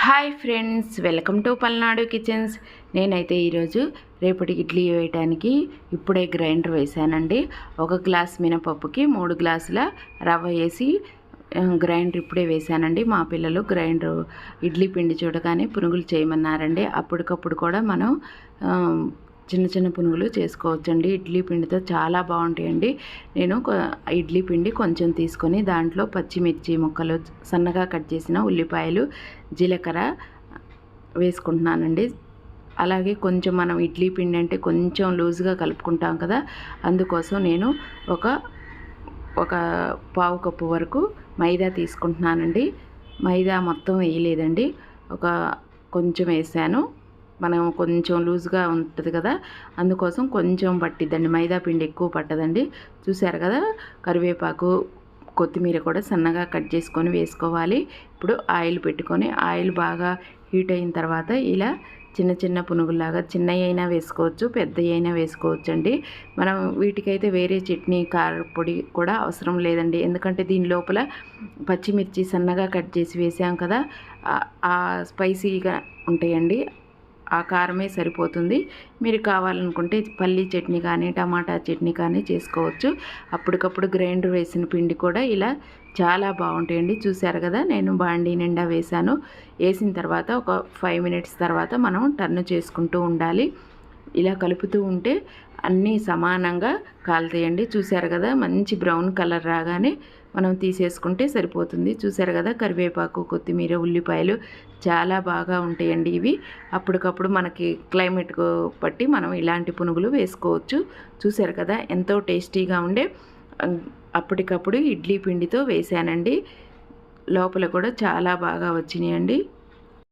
Hi friends welcome to Palnadu kitchens. నేనైతే ఈరోజు రేపటి ఇడ్లీ వేయటానికి ఇప్పుడే గ్రైండర్ వేసానండి ఒక గ్లాస్ మినపప్పుకి మూడు గ్లాసుల రవ్వ వేసి గ్రైండర్ ఇప్పుడే వేసానండి మా పిల్లలు గ్రైండర్ ఇడ్లీ పిండి చూడగానే పునుగులు చేయమన్నారండి. అప్పటికప్పుడు కూడా మనం చిన్న చిన్న పునుగులు చేసుకోవచ్చండి. ఇడ్లీ పిండితో చాలా బాగుంటాయండి. నేను ఇడ్లీ పిండి కొంచెం తీసుకొని దాంట్లో పచ్చిమిర్చి ముక్కలు సన్నగా కట్ చేసిన ఉల్లిపాయలు జీలకర్ర వేసుకుంటున్నానండి. అలాగే కొంచెం మనం ఇడ్లీ పిండి అంటే కొంచెం లూజ్గా కలుపుకుంటాం కదా అందుకోసం నేను ఒక ఒక పావు కప్పు వరకు మైదా తీసుకుంటున్నానండి. మైదా మొత్తం వేయలేదండి. ఒక కొంచెం వేసాను. మనం కొంచెం లూజ్గా ఉంటుంది కదా అందుకోసం కొంచెం పట్టిద్దండి. మైదా పిండి ఎక్కువ పట్టదండి. చూసారు కదా కరివేపాకు కొత్తిమీర కూడా సన్నగా కట్ చేసుకొని వేసుకోవాలి. ఇప్పుడు ఆయిల్ పెట్టుకొని ఆయిల్ బాగా హీట్ అయిన తర్వాత ఇలా చిన్న చిన్న పునుగులాగా చిన్నవి అయినా వేసుకోవచ్చు పెద్దవి అయినా వేసుకోవచ్చు అండి మనం వీటికైతే వేరే చట్నీ కార పొడి కూడా అవసరం లేదండి. ఎందుకంటే దీని లోపల పచ్చిమిర్చి సన్నగా కట్ చేసి వేసాం కదా ఆ- ఆ స్పైసీగా ఉంటాయండి. ఆ కారమే సరిపోతుంది. మీరు కావాలనుకుంటే పల్లీ చట్నీ కానీ టమాటా చట్నీ కానీ చేసుకోవచ్చు. అప్పటికప్పుడు గ్రైండర్ వేసిన పిండి కూడా ఇలా చాలా బాగుంటాయండి. చూశారు కదా నేను బాండీ నిండా వేశాను. వేసిన తర్వాత ఒక ఫైవ్ మినిట్స్ తర్వాత మనం టర్న్ చేసుకుంటూ ఉండాలి. ఇలా కలుపుతూ ఉంటే అన్నీ సమానంగా కాలుతాయండి. చూశారు కదా మంచి బ్రౌన్ కలర్ రాగానే మనం తీసేసుకుంటే సరిపోతుంది. చూశారు కదా కరివేపాకు కొత్తిమీర ఉల్లిపాయలు చాలా బాగా ఉంటాయండి ఇవి. అప్పటికప్పుడు మనకి క్లైమేట్కు బట్టి మనం ఇలాంటి పునుగులు వేసుకోవచ్చు. చూశారు కదా ఎంతో టేస్టీగా ఉండే అప్పటికప్పుడు ఇడ్లీ పిండితో వేసానండి. లోపల కూడా చాలా బాగా వచ్చినాయండి.